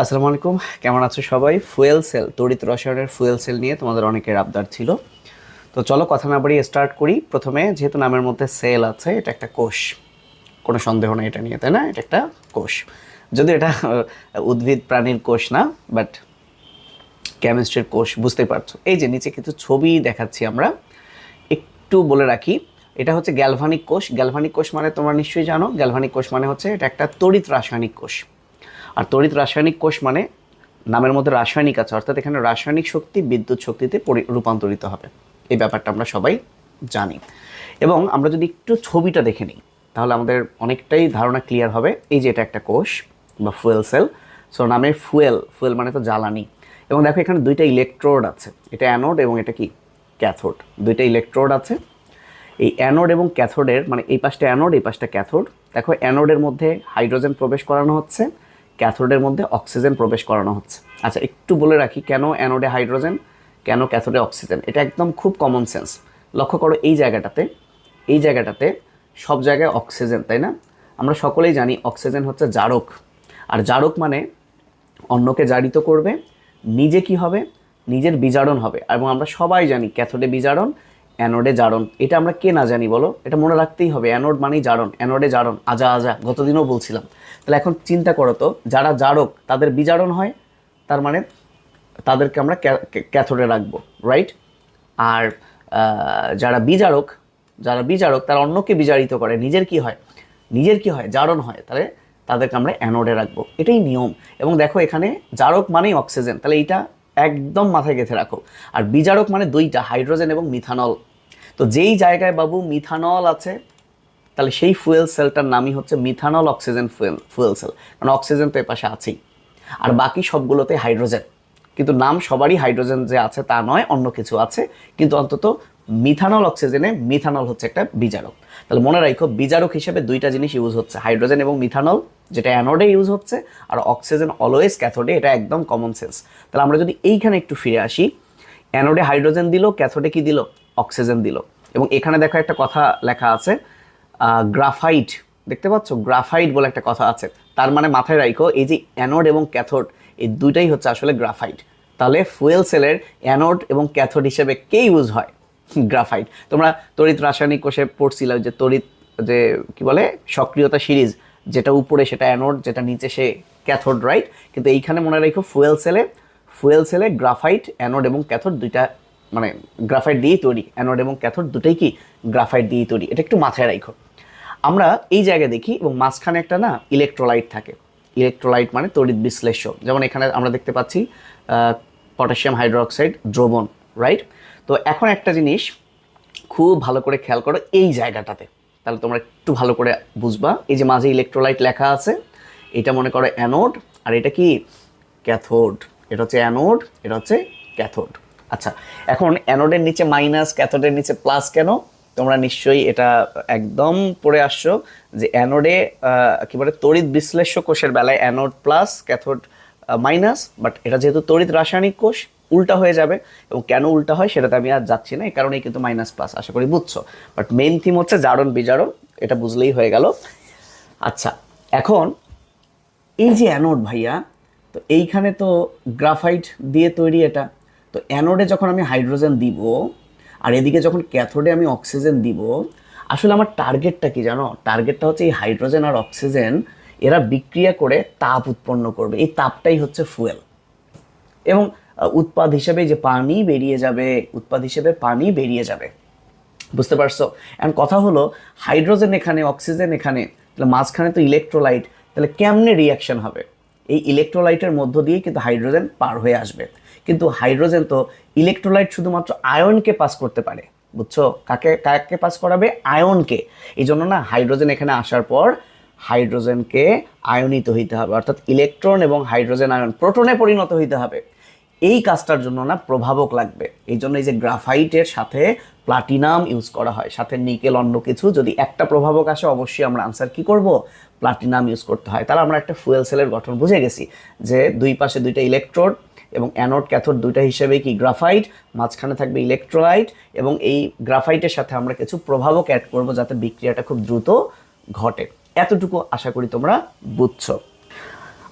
আসসালামু আলাইকুম। কেমন আছো সবাই? ফুয়েল সেল তড়িৎ রসায়নের ফুয়েল সেল নিয়ে তোমাদের অনেকের আবদার ছিল। তো চলো কথা না বাড়িয়ে স্টার্ট করি। প্রথমে যেহেতু নামের মধ্যে সেল আছে, এটা একটা কোষ। কোনো সন্দেহ নেই এটা নিয়ে, তাই না? এটা একটা কোষ। যদি এটা উদ্ভিদ প্রাণীর কোষ না বাট কেমিস্ট্রির কোষ বুঝতেই পারছ। এই যে নিচে কিছু ছবি দেখাচ্ছি আমরা। একটু বলে রাখি, এটা হচ্ছে গ্যালভানিক কোষ। গ্যালভানিক কোষ মানে তোমরা নিশ্চয়ই জানো। গ্যালভানিক কোষ মানে হচ্ছে এটা একটা তড়িৎ রাসায়নিক কোষ। আর তড়িৎ রাসায়নিক কোষ মানে নামের মধ্যে রাসায়নিক আছে, অর্থাৎ এখানে রাসায়নিক শক্তি বিদ্যুৎ শক্তিতে রূপান্তরিত হবে। এই ব্যাপারটা আমরা সবাই জানি। এবং আমরা যদি একটু ছবিটা দেখে নিই, তাহলে আমাদের অনেকটাই ধারণা ক্লিয়ার হবে। এই যে এটা একটা কোষ বা ফুয়েল সেল সো নামে ফুয়েল ফুয়েল মানে তো জ্বালানি। এবং দেখো এখানে দুইটা ইলেকট্রোড আছে, এটা অ্যানোড এবং এটা কি? ক্যাথোড দুইটা ইলেকট্রোড আছে। এই অ্যানোড এবং ক্যাথোডের মানে এই পাশটা অ্যানোড এই পাশটা ক্যাথোড দেখো অ্যানোডের মধ্যে হাইড্রোজেন প্রবেশ করানো হচ্ছে। ক্যাথোডের মধ্যে অক্সিজেন প্রবেশ করানো হচ্ছে। আচ্ছা একটু বলে রাখি, কেন অ্যানোডে হাইড্রোজেন, কেন ক্যাথোডে অক্সিজেন? এটা একদম খুব কমন সেন্স লক্ষ্য করো, এই জায়গাটাতে এই জায়গাটাতে সব জায়গায় অক্সিজেন, তাই না? আমরা সকলেই জানি অক্সিজেন হচ্ছে জারক। আর জারক মানে অন্যকে জারিত করবে, নিজে কি হবে? নিজের বিজারণ হবে। এবং আমরা সবাই জানি ক্যাথোডে বিজারণ অ্যানোডে জারণ। এটা আমরা কে না জানি বলো? এটা মনে রাখতেই হবে, অ্যানোড মানেই জারণ, অ্যানোডে জারণ। আজা আজা, গতদিনও বলছিলাম। তাহলে এখন চিন্তা করো তো, যারা জারক, তাদের বিজারণ হয়, তার মানে তাদেরকে আমরা ক্যা- ক্যা- ক্যাথোডে রাখব রাইট আর যারা বিজারক যারা বিজারক, তারা অন্যকে বিজারিত করে। নিজের কি হয়? নিজের কি হয়? জারণ হয়। তাহলে তাদেরকে আমরা অ্যানোডে রাখব। এটাই নিয়ম। এবং দেখো এখানে জারক মানেই অক্সিজেন। তাহলে এইটা একদম মাথায় গেঁথে রাখো। আর বিজারক মানে দুইটা, হাইড্রোজেন এবং মিথানল। তো যেই জায়গায় বাবু মিথানল আছে তাহলে সেই ফুয়েল সেলটার নামই হচ্ছে methanol oxygen fuel fuel cell. কারণ অক্সিজেন তো এ পাশে আছেই। আর বাকি সবগুলোতে হাইড্রোজেন। কিন্তু নাম সবারই হাইড্রোজেন যে আছে তা নয় অন্য কিছু আছে। কিন্তু অন্তত মিথানল অক্সিজেনে মিথানল হচ্ছে একটা বিজারক তাহলে মনে রাখো বিজারক হিসেবে দুইটা জিনিস ইউজ হচ্ছে। হাইড্রোজেন এবং মিথানল যেটা অ্যানোডে ইউজ হচ্ছে আর অক্সিজেন অলওয়েজ ক্যাথোডে এটা একদম কমন সেন্স তাহলে আমরা যদি এইখানে একটু ফিরে আসি অ্যানোডে হাইড্রোজেন দিল ক্যাথোডে কি দিল? অক্সিজেন দিল। এবং এখানে দেখো একটা কথা লেখা আছে গ্রাফাইট, দেখতে পাচ্ছ? গ্রাফাইট বলে একটা কথা আছে। তার মানে মাথায় রাখো এই যে অ্যানোড এবং ক্যাথোড, এই দুইটাই হচ্ছে আসলে গ্রাফাইট। তাহলে ফুয়েল সেলের অ্যানোড এবং ক্যাথোড হিসেবে কে ইউজ হয়? গ্রাফাইট। তোমরা তড়িৎ রাসায়নিক কোষে পড়ছিলে যে তড়িৎ, যে কি বলে, সক্রিয়তা সিরিজ, যেটা উপরে সেটা অ্যানোড, যেটা নিচে সে ক্যাথোড, রাইট? কিন্তু এইখানে মনে রাখো ফুয়েল সেলে ফুয়েল সেলে গ্রাফাইট, অ্যানোড এবং ক্যাথোড দুইটা মানে গ্রাফাইট দিয়েই তৈরি অ্যানোড এবং ক্যাথোড দুটোই কি গ্রাফাইট দিয়েই তৈরি, এটা একটু মাথায় রাখো। আমরা এই জায়গায় দেখি এবং মাঝখানে একটা না ইলেকট্রোলাইট থাকে। ইলেকট্রোলাইট মানে তড়িৎ বিশ্লেষ্য। যেমন এখানে আমরা দেখতে পাচ্ছি পটাশিয়াম হাইড্রোক্সাইড দ্রবণ রাইট তো এখন একটা জিনিস খুব ভালো করে খেয়াল করো এই জায়গাটাতে। তাহলে তোমরা একটু ভালো করে বুঝবা। এই যে মাঝে ইলেকট্রোলাইট লেখা আছে, এটা মনে করো অ্যানোড আর এটা কি? ক্যাথোড এটা হচ্ছে অ্যানোড এটা হচ্ছে ক্যাথোড আচ্ছা এখন অ্যানোডের নিচে মাইনাস ক্যাথোডের নিচে প্লাস কেন? তোমরা নিশ্চয়ই এটা একদম পড়ে আসছো যে অ্যানোডে কি বলে, তড়িৎ বিশ্লেষ্য কোষের বেলায় anode plus cathode minus but এটা যেহেতু তড়িৎ রাসায়নিক কোষ, উল্টা হয়ে যাবে। এবং কেন উল্টা হয় সেটাতে আমি আর যাচ্ছি না, এই কারণেই কিন্তু মাইনাস প্লাস আশা করি বুঝছ। বাট মেন থিম হচ্ছে জারণ বিজারণ, এটা বুঝলেই হয়ে গেল। আচ্ছা এখন এই যে অ্যানোড ভাইয়া, তো এইখানে তো গ্রাফাইট দিয়ে তৈরি এটা। তো অ্যানোডে যখন আমি হাইড্রোজেন দিব, আর এদিকে যখন ক্যাথোডে আমি অক্সিজেন দিব, আসলে আমার টার্গেটটা কি জানো? টার্গেটটা হচ্ছে এই হাইড্রোজেন আর অক্সিজেন, এরা বিক্রিয়া করে তাপ উৎপন্ন করবে। এই তাপটাই হচ্ছে ফুয়েল। এবং উৎপাদ হিসেবে যে পানি বেরিয়ে যাবে, উৎপাদ হিসেবে পানি বেরিয়ে যাবে। বুঝতে পারছ? এখন কথা হলো, হাইড্রোজেন এখানে, অক্সিজেন এখানে, তাহলে মাঝখানে তো ইলেকট্রোলাইট তাহলে কেমনে রিয়াকশন হবে? এই ইলেকট্রোলাইটের মধ্য দিয়ে কিন্তু হাইড্রোজেন পার হয়ে আসবে। কিন্তু হাইড্রোজেন তো ইলেকট্রোলাইট শুধুমাত্র আয়নকে পাস করতে পারে। বুঝছ? কাকে কাকে পাস করাবে? আয়নকে এই জন্য না হাইড্রোজেন এখানে আসার পর হাইড্রোজেনকে আয়নিত হইতে হবে। অর্থাৎ ইলেকট্রন এবং হাইড্রোজেন আয়ন প্রোটনে পরিণত হইতে হবে। এই কাজটার জন্য না প্রভাবক লাগবে। এই জন্য এই যে গ্রাফাইটের সাথে প্লাটিনাম ইউজ করা হয়। সাথে নিকেল অন্য কিছু। যদি একটা প্রভাবক আসে, অবশ্যই আমরা আনসার কি করব? প্লাটিনাম ইউজ করতে হয়। তাহলে আমরা একটা ফুয়েল সেলের গঠন বুঝে গেছি যে দুই পাশে দুইটা ইলেকট্রোড এবং অ্যানোড ক্যাথোড দুইটা হিসেবে কি গ্রাফাইট, মাঝখানে থাকবে ইলেকট্রোলাইট এবং এই গ্রাফাইটের সাথে আমরা কিছু প্রভাবক অ্যাড করব যাতে বিক্রিয়াটা খুব দ্রুত ঘটে। এতটুকু আশা করি তোমরা বুঝছ।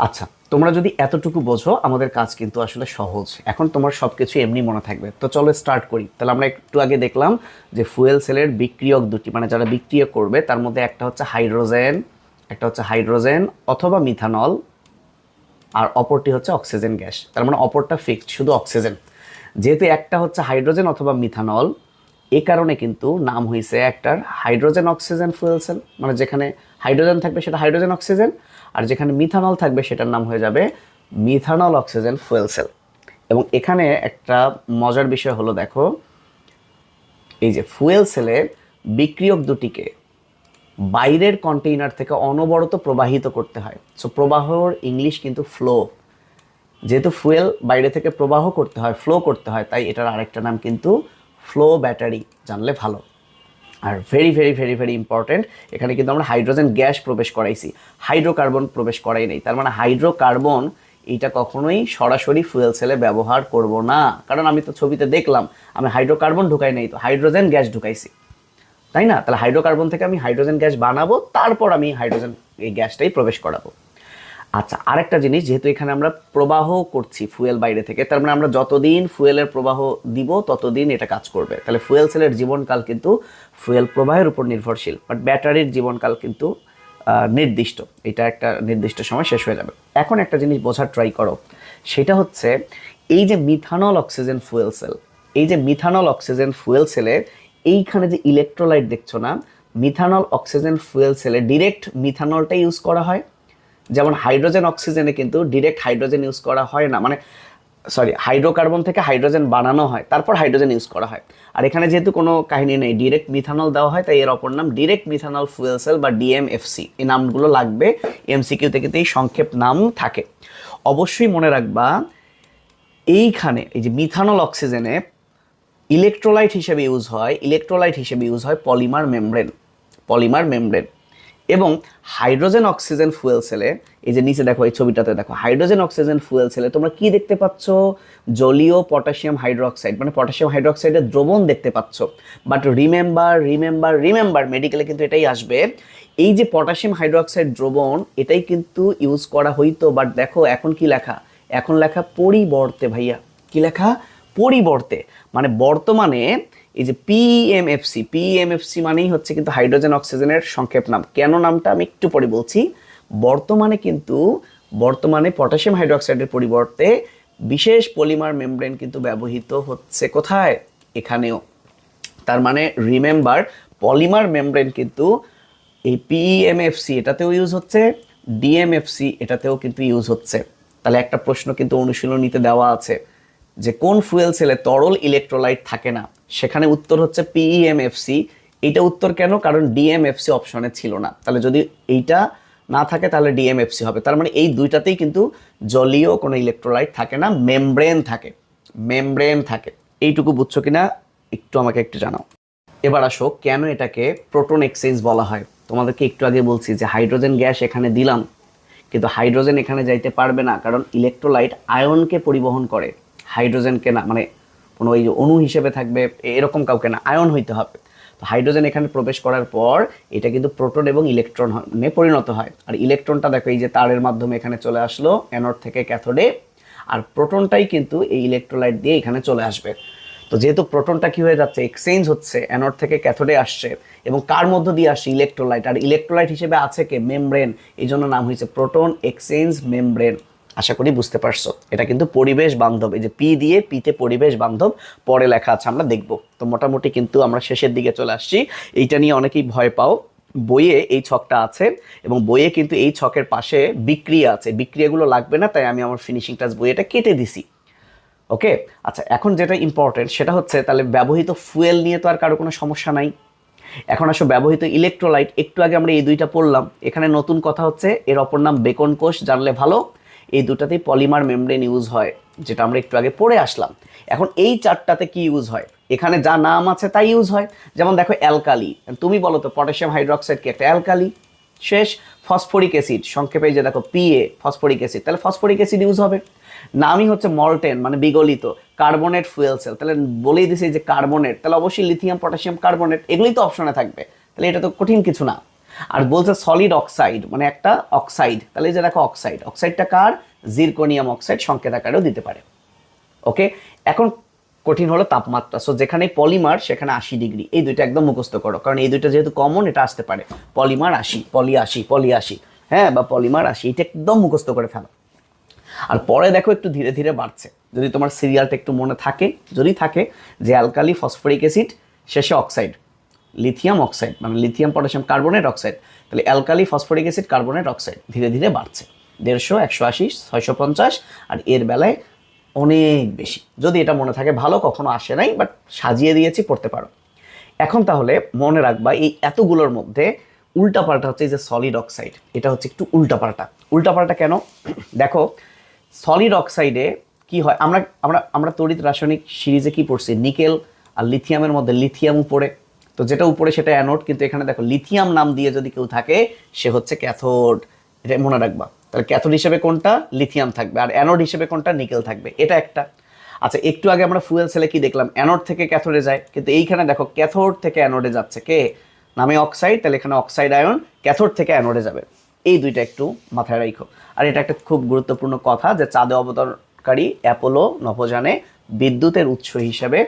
আচ্ছা তোমরা যদি এতটুকু বোঝো, আমাদের কাজ কিন্তু আসলে সহজ। এখন তোমার সব কিছু এমনি মনে থাকবে। তো চলো স্টার্ট করি। তাহলে আমরা একটু আগে দেখলাম যে ফুয়েল সেলের বিক্রিয়ক দুটি মানে যারা বিক্রিয়া করবে, তার মধ্যে একটা হচ্ছে হাইড্রোজেন একটা হচ্ছে হাইড্রোজেন অথবা মিথানল আর অপরটি হচ্ছে অক্সিজেন গ্যাস। তার মানে অপরটা ফিক্সড শুধু অক্সিজেন। যেহেতু একটা হচ্ছে হাইড্রোজেন অথবা মিথানল, এ কারণে কিন্তু নাম হয়েছে একটার হাইড্রোজেন অক্সিজেন ফুয়েল সেল মানে যেখানে হাইড্রোজেন থাকবে সেটা হাইড্রোজেন অক্সিজেন, আর যেখানে মিথানল থাকবে সেটার নাম হয়ে যাবে মিথানল অক্সিজেন ফুয়েল সেল। এবং এখানে একটা মজার বিষয় হলো, দেখো, এই যে ফুয়েল সেলে বিক্রিয়ক দুটিকে বাইরের কন্টেইনার থেকে অনবরত প্রবাহিত করতে হয়। সো প্রবাহর ইংলিশ কিন্তু ফ্লো যেহেতু ফুয়েল বাইরে থেকে প্রবাহ করতে হয় ফ্লো করতে হয়, তাই এটার আরেকটা নাম কিন্তু ফ্লো ব্যাটারি জানলে ভালো। আর very very very very important এখানে কিন্তু আমরা হাইড্রোজেন গ্যাস প্রবেশ করাইছি। হাইড্রোকার্বন প্রবেশ করাই নেই। তার মানে হাইড্রোকার্বন এটা কখনোই সরাসরি ফুয়েল সেলে ব্যবহার করব না। কারণ আমি তো ছবিতে দেখলাম, আমি হাইড্রোকার্বন ঢুকাই নেই তো হাইড্রোজেন গ্যাস ঢুকাইছি। তাই না? তাহলে হাইড্রোকার্বন থেকে আমি হাইড্রোজেন গ্যাস বানাবো, তারপর আমি হাইড্রোজেন এই গ্যাসটাই প্রবেশ করাবো। আচ্ছা আরেকটা জিনিস, যেহেতু এখানে আমরা প্রবাহ করছি ফুয়েল বাইরে থেকে, তার মানে আমরা যতদিন ফুয়েলের প্রবাহ দিব, ততদিন এটা কাজ করবে। তাহলে ফুয়েল সেলের জীবনকাল কিন্তু ফুয়েল প্রবাহের উপর নির্ভরশীল বাট ব্যাটারির জীবনকাল কিন্তু নির্দিষ্ট। এটা একটা নির্দিষ্ট সময় শেষ হয়ে যাবে। এখন একটা জিনিস বোঝার ট্রাই করো, সেটা হচ্ছে, এই যে মিথানল অক্সিজেন ফুয়েল সেল এই যে মিথানল অক্সিজেন ফুয়েল সেলে এইখানে যে ইলেকট্রোলাইট দেখছ না মিথানল অক্সিজেন ফুয়েল সেলে ডিরেক্ট মিথানলটা ইউজ করা হয়। যেমন হাইড্রোজেন অক্সিজেনে কিন্তু ডিরেক্ট হাইড্রোজেন ইউজ করা হয় না। মানে সরি হাইড্রোকার্বন থেকে হাইড্রোজেন বানানো হয়, তারপর হাইড্রোজেন ইউজ করা হয়। আর এখানে যেহেতু কোনো কাহিনী নেই ডিরেক্ট মিথানল দেওয়া হয়, তাই এর অপর নাম ডিরেক্ট মিথানল ফুয়েল সেল বা ডিএমএফসি এই নামগুলো লাগবে এমসিকিউতে কিন্তু এই সংক্ষেপ নাম থাকে। অবশ্যই মনে রাখবা, এইখানে এই যে মিথানল অক্সিজেনে ইলেকট্রোলাইট হিসেবে ইউজ হয় ইলেকট্রোলাইট হিসেবে ইউজ হয় পলিমার মেমব্রেন পলিমার মেমব্রেন এবং হাইড্রোজেন অক্সিজেন ফুয়েল সেলে এই যে নিচে দেখো, এই ছবিটাতে দেখো হাইড্রোজেন অক্সিজেন ফুয়েল সেলে তোমরা কি দেখতে পাচ্ছ? জলীয় পটাশিয়াম হাইড্রোক্সাইড মানে পটাশিয়াম হাইড্রোক্সাইডের দ্রবণ দেখতে পাচ্ছ। বাট রিমেম্বার রিমেম্বার রিমেম্বার মেডিকেলে কিন্তু এটাই আসবে। এই যে পটাশিয়াম হাইড্রোক্সাইড দ্রবণ, এটাই কিন্তু ইউজ করা হইতো বাট দেখো, এখন কি লেখা? এখন লেখা পরিবর্তে, ভাইয়া। কি লেখা? পরিবর্তে মানে বর্তমানে এই যে পিএমএফসি পিএমএফসি মানেই হচ্ছে কিন্তু হাইড্রোজেন, অক্সিজেনের সংক্ষেপ নাম। কেন নামটা আমি একটু পরে বলছি। বর্তমানে কিন্তু, বর্তমানে পটাশিয়াম হাইড্রোক্সাইডের পরিবর্তে বিশেষ পলিমার মেমব্রেন কিন্তু ব্যবহৃত হচ্ছে কোথায়? এখানেও। তার মানে রিমেম্বার, পলিমার মেমব্রেন কিন্তু এই পিএমএফসি এটাতেও ইউজ হচ্ছে ডিএমএফসি এটাতেও কিন্তু ইউজ হচ্ছে। তাহলে একটা প্রশ্ন কিন্তু অনুশীলনীতে দেওয়া আছে। যে কোন ফুয়েল সেলে তরল ইলেকট্রোলাইট থাকে না, সেখানে উত্তর হচ্ছে পিইএমএফসি এইটা উত্তর কেন? কারণ ডিএমএফসি অপশনে ছিল না। তাহলে যদি এইটা না থাকে, তাহলে ডিএমএফসি হবে। তার মানে এই দুইটাতেই কিন্তু জলীয় কোনো ইলেকট্রোলাইট থাকে না, মেমব্রেন থাকে। মেমব্রেন থাকে। এইটুকু বুঝছ কিনা? একটু আমাকে একটু জানাও। এবার আসো, কেন এটাকে প্রোটন এক্সচেঞ্জ বলা হয়? তোমাদেরকে একটু আগে বলছি যে হাইড্রোজেন গ্যাস এখানে দিলাম, কিন্তু হাইড্রোজেন এখানে যাইতে পারবে না, কারণ ইলেকট্রোলাইট আয়নকে পরিবহন করে। হাইড্রোজেনকে না মানে কোনো ওই অণু হিসেবে থাকবে এরকম কাউকে না, আয়ন হইতে হবে। তো হাইড্রোজেন এখানে প্রবেশ করার পর এটা কিন্তু প্রোটন এবং ইলেকট্রনে পরিণত হয়। আর ইলেকট্রনটা দেখো, এই যে তারের মাধ্যমে এখানে চলে আসলো, অ্যানোড থেকে ক্যাথোডে। আর প্রোটনটাই কিন্তু এই ইলেকট্রোলাইট দিয়ে এখানে চলে আসবে। তো যেহেতু প্রোটনটা কী হয়ে যাচ্ছে, এক্সচেঞ্জ হচ্ছে, অ্যানোড থেকে ক্যাথোডে আসছে, এবং কার মধ্য দিয়ে আসছে? ইলেকট্রোলাইট। আর ইলেকট্রোলাইট হিসেবে আছে কে? মেমব্রেন। এই জন্য নাম হয়েছে প্রোটন এক্সচেঞ্জ মেমব্রেন। আশা করি বুঝতে পারছ। এটা কিন্তু পরিবেশ বান্ধব। এই যে পি দিয়ে পিতে পরিবেশ বান্ধব, পরে লেখা আছে, আমরা দেখব। তো মোটামুটি কিন্তু আমরা শেষের দিকে চলে আসছি। এইটা নিয়ে অনেকেই ভয় পাও। বইয়ে এই ছকটা আছে এবং বইয়ে কিন্তু এই ছকের পাশে বিক্রিয়া আছে। বিক্রিয়াগুলো লাগবে না, তাই আমি আমার ফিনিশিং টাচ বইয়েটা কেটে দিছি। ওকে? আচ্ছা এখন যেটা ইম্পর্টেন্ট সেটা হচ্ছে তাহলে ব্যবহৃত ফুয়েল নিয়ে তো আর কারও কোনো সমস্যা নাই। এখন আসো, ব্যবহৃত ইলেকট্রোলাইট একটু আগে আমরা এই দুইটা পড়লাম। এখানে নতুন কথা হচ্ছে, এর অপর নাম বেকন কোষ জানলে ভালো। এই দুটাতেই পলিমার মেমব্রেন ইউজ হয়, যেটা আমরা একটু আগে পড়ে আসলাম। এখন এই চারটাতে কি ইউজ হয়? এখানে যা নাম আছে তাই ইউজ হয়। যেমন দেখো, অ্যালকালি। তুমি বলো তো, পটাশিয়াম হাইড্রোক্সাইড কি একটা অ্যালকালি? শেষ। Phosphoric acid. সংক্ষেপে যে দেখো পিএ ফসফরিক অ্যাসিড। তাহলে ফসফরিক অ্যাসিড ইউজ হবে। নামই হচ্ছে মল্টেন মানে বিগলিত, কার্বনেট ফুয়েল সেল। তাহলে বলেই দিছে যে কার্বনেট। তাহলে অবশ্যই লিথিয়াম, পটাশিয়াম, কার্বনেট, এগুলোই তো অপশনে থাকবে। তাহলে এটা তো কঠিন কিছু না। আর বলছে সলিড অক্সাইড মানে একটা অক্সাইড তাহলে যে দেখো অক্সাইড অক্সাইডটা কার? জিরকোনিয়াম অক্সাইড সংকেত আকারেও দিতে পারে। ওকে এখন কঠিন হলো তাপমাত্রা। সো যেখানে পলিমার সেখানে আশি ডিগ্রি এই দুইটা একদম মুখস্থ করো। কারণ এই দুইটা যেহেতু কমন এটা আসতে পারে। পলিমার আশি পলি আশি পলি আশি। হ্যাঁ? বা পলিমার আশি, এটা একদম মুখস্থ করে ফেলো। আর পরে দেখো একটু ধীরে ধীরে বাড়ছে। যদি তোমার সিরিয়ালটা একটু মনে থাকে, যদি থাকে যে অ্যালকালি ফসফরিক অ্যাসিড শেষে অক্সাইড লিথিয়াম অক্সাইড মানে লিথিয়াম পটাশিয়াম কার্বনেট অক্সাইড তাহলে alkali phosphoric acid carbonate oxide ধীরে ধীরে বাড়ছে। দেড়শো, একশো আশি, ছয়শো পঞ্চাশ, আর এর বেলায় অনেক বেশি। যদি এটা মনে থাকে ভালো, কখনো আসে নাই বাট সাজিয়ে দিয়েছি, পড়তে পারো। এখন তাহলে মনে রাখবা, এই এতগুলোর মধ্যে উল্টাপাল্টা হচ্ছে এই যে সলিড অক্সাইড এটা হচ্ছে একটু উল্টাপাল্টা উল্টাপাল্টা কেন? দেখো সলিড অক্সাইডে কি হয়? আমরা আমরা আমরা তড়িৎ রাসায়নিক সিরিজে কি পড়ছি? নিকেল আর লিথিয়ামের মধ্যে লিথিয়াম উপরে তো যেটা উপরে সেটা অ্যানোড কিন্তু এখানে দেখো লিথিয়াম নাম দিয়ে যদি কেউ থাকে, সে হচ্ছে ক্যাথোড এটা মনে রাখবা। তাহলে ক্যাথোড হিসেবে কোনটা? লিথিয়াম থাকবে। আর অ্যানোড হিসেবে কোনটা? নিকেল থাকবে। এটা একটা। আচ্ছা একটু আগে আমরা ফুয়েল সেলে কি দেখলাম? অ্যানোড থেকে ক্যাথোডে যায়। কিন্তু এইখানে দেখো ক্যাথোড থেকে অ্যানোডে যাচ্ছে কে? নামে অক্সাইড তাহলে এখানে অক্সাইড আয়ন ক্যাথোড থেকে অ্যানোডে যাবে। এই দুইটা একটু মাথায় রাখো আর এটা একটা খুব গুরুত্বপূর্ণ কথা যে চাঁদে অবতরণকারী অ্যাপোলো নভোযানে বিদ্যুতের উৎস হিসেবে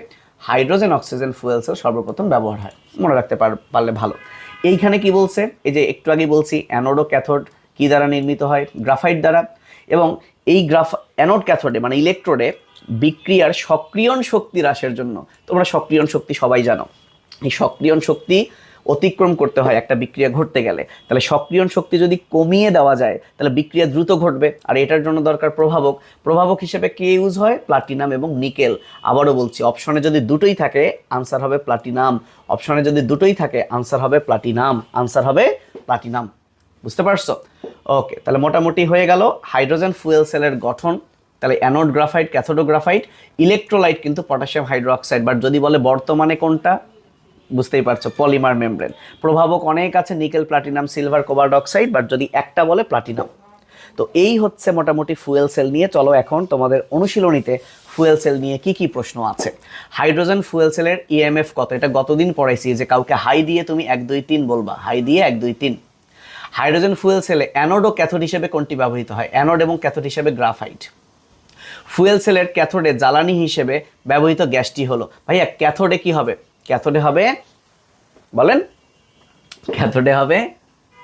হাইড্রোজেন, অক্সিজেন ফুয়েল সেল সর্বপ্রথম ব্যবহার হয়। মনে রাখতে পার- পারলে ভালো। এইখানে কি বলছে? এই যে একটু আগে বলছি, অ্যানোডো ক্যাথোড কি দ্বারা নির্মিত হয়? গ্রাফাইট দ্বারা। এবং এই গ্রাফ, অ্যানোড ক্যাথোডে মানে ইলেকট্রোডে বিক্রিয়ার সক্রিয়ণ শক্তি হ্রাসের জন্য। তোমরা সক্রিয়ণ শক্তি সবাই জানো। এই সক্রিয়ণ শক্তি অতিক্রম করতে হয়, একটা বিক্রিয়া ঘটতে গেলে। তাহলে সক্রিয়ণ শক্তি যদি কমিয়ে দেওয়া যায়, তাহলে বিক্রিয়া দ্রুত ঘটবে। আর এটার জন্য দরকার প্রভাবক। প্রভাবক হিসেবে কে ইউজ হয়? প্লাটিনাম এবং নিকেল আবারও বলছি অপশনে যদি দুটোই থাকে আনসার হবে প্লাটিনাম অপশনে যদি দুটোই থাকে আনসার হবে প্লাটিনাম আনসার হবে প্লাটিনাম বুঝতে পারছ? ওকে তাহলে মোটামুটি হয়ে গেল হাইড্রোজেন ফুয়েল সেলের গঠন। তাহলে অ্যানোড গ্রাফাইট ক্যাথোডোগ্রাফাইট ইলেকট্রোলাইট কিন্তু পটাশিয়াম হাইড্রোক্সাইড বাট যদি বলে বর্তমানে কোনটা? বুঝতেই পারছ, পলিমার মেমব্রেন। প্রভাবক অনেক আছে, nickel, platinum, silver, cobalt oxide but যদি একটা বলে প্লাটিনাম। তো এই হচ্ছে মোটামুটি ফুয়েল সেল নিয়ে, চলো এখন তোমাদের অনুশীলনীতে ফুয়েল সেল নিয়ে কি কি প্রশ্ন আছে। হাইড্রোজেন ফুয়েল সেলের ইএমএফ কত? এটা গতদিন পড়াইছি যে কাউকে হাই দিয়ে তুমি এক, দুই, তিন বলবা। হাই দিয়ে এক, দুই, তিন। হাইড্রোজেন ফুয়েল সেলে অ্যানোড ও ক্যাথোড হিসেবে কোনটি ব্যবহৃত হয়? অ্যানোড এবং ক্যাথোড হিসেবে গ্রাফাইট। ফুয়েল সেলের ক্যাথোডে জ্বালানি হিসেবে ব্যবহৃত গ্যাসটি হলো, ভাইয়া, ক্যাথোডে কি হবে? ক্যাথোডে হবে, বলেন, ক্যাথোডে হবে,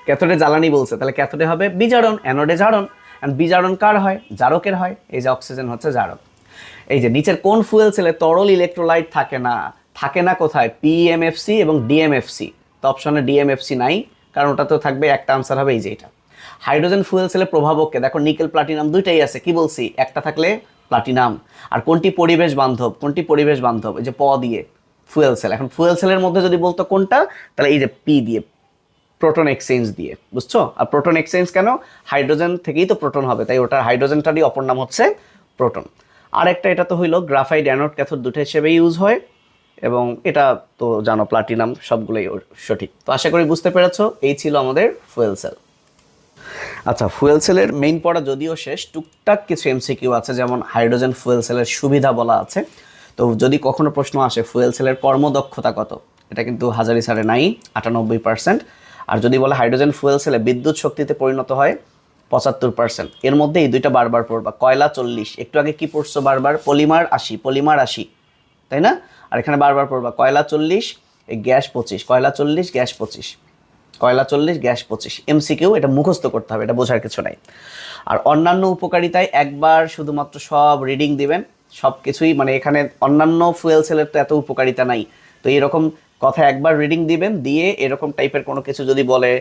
ক্যাথোডে জ্বালানি বলছে, তাহলে ক্যাথোডে হবে বিজারণ, অ্যানোডে জারণ অ্যান্ড বিজারণ কার হয়? জারকের হয়, এই যে অক্সিজেন হচ্ছে জারক। এই যে নিচের কোন ফুয়েল সেলে তরল ইলেকট্রোলাইট থাকে না থাকে না কোথায়? পিএমএফসি এবং ডিএমএফসি তো অপশনে ডিএমএফসি নাই, কারণ ওটা তো থাকবে, একটা আনসার হবে এই যে এটা। হাইড্রোজেন ফুয়েল সেলে প্রভাবককে, দেখো নিকেল প্লাটিনাম দুইটাই আছে, কি বলছি? একটা থাকলে প্লাটিনাম। আর কোনটি পরিবেশ বান্ধব? কোনটি পরিবেশ বান্ধব? এই যে প দিয়ে। ফুয়েল সেল এখন ফুয়েল সেলের মধ্যে যদি বলতো কোনটা, তাহলে এই যে পি দিয়ে প্রোটন এক্সচেঞ্জ দিয়ে, বুঝছ? আর প্রোটন এক্সচেঞ্জ কেন? হাইড্রোজেন থেকেই তো প্রোটন হবে, তাই ওটা হাইড্রোজেনটারই অপর নাম হচ্ছে প্রোটন আর একটা এটা তো হইল গ্রাফাইট অ্যানোড ক্যাথোড দুটো হিসেবে ইউজ হয়, এবং এটা তো জানো প্লাটিনাম সবগুলোই সঠিক। তো আশা করি বুঝতে পেরেছ, এই ছিল আমাদের ফুয়েল সেল আচ্ছা ফুয়েল সেলের মেইন পড়া যদিও শেষ, টুকটাক কিছু এমসিকিউ আছে, যেমন হাইড্রোজেন ফুয়েল সেলের সুবিধা বলা আছে। তো যদি কখনো প্রশ্ন আসে, ফুয়েল সেলের কর্মদক্ষতা কত? এটা কিন্তু হাজারি সারে নাই, আটানব্বই পার্সেন্ট আর যদি বলে হাইড্রোজেন ফুয়েল সেলে বিদ্যুৎ শক্তিতে পরিণত হয়, পঁচাত্তর পার্সেন্ট এর মধ্যে এই দুইটা বারবার পড়বা। কয়লা চল্লিশ। একটু আগে কি পড়ছো বারবার? পলিমার আশি পলিমার আশি। তাই না? আর এখানে বারবার পড়বা, কয়লা চল্লিশ গ্যাস পঁচিশ। কয়লা চল্লিশ, গ্যাস পঁচিশ। কয়লা চল্লিশ, গ্যাস পঁচিশ। এমসিকিউ, এটা মুখস্থ করতে হবে, এটা বোঝার কিছু নাই। আর অন্যান্য উপকারিতায় একবার শুধুমাত্র সব রিডিং দিবেন। সব কিছুই মানে এখানে অন্যান্য ফুয়েল সেলের তো এত উপকারিতা নাই। তো এরকম কথা একবার রিডিং দিবেন, দিয়ে এরকম টাইপের কোনো কিছু যদি বলে,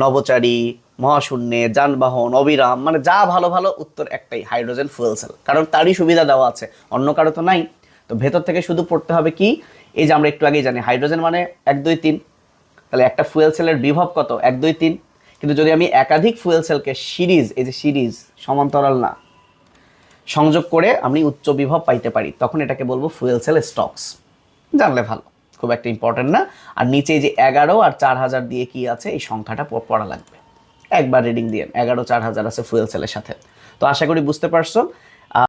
নবচারী, মহাশূন্যে, যানবাহন, অবিরাম মানে যা ভালো ভালো, উত্তর একটাই হাইড্রোজেন ফুয়েল সেল কারণ তারই সুবিধা দেওয়া আছে, অন্য কারও তো নাই। তো ভেতর থেকে শুধু পড়তে হবে কি, এই যে আমরা একটু আগেই জানি হাইড্রোজেন মানে এক দুই তিন, তাহলে একটা ফুয়েল সেলের বিভব কত? এক দুই তিন। কিন্তু যদি আমি একাধিক ফুয়েল সেলকে সিরিজ, এই যে সিরিজ, সমান্তরাল না সংযোগ করে আমি উচ্চ বিভব পাইতে পারি, তখন এটাকে বলব ফুয়েল সেল স্টকস জানলে ভালো, খুব একটা ইম্পর্টেন্ট না। আর নিচে যে এগারো আর চার হাজার দিয়ে কি আছে, এই সংখ্যাটা পড়া লাগবে। একবার রিডিং দিয়ে, এগারো চার হাজার আছে ফুয়েল সেলের সাথে। তো আশা করি বুঝতে পারছ।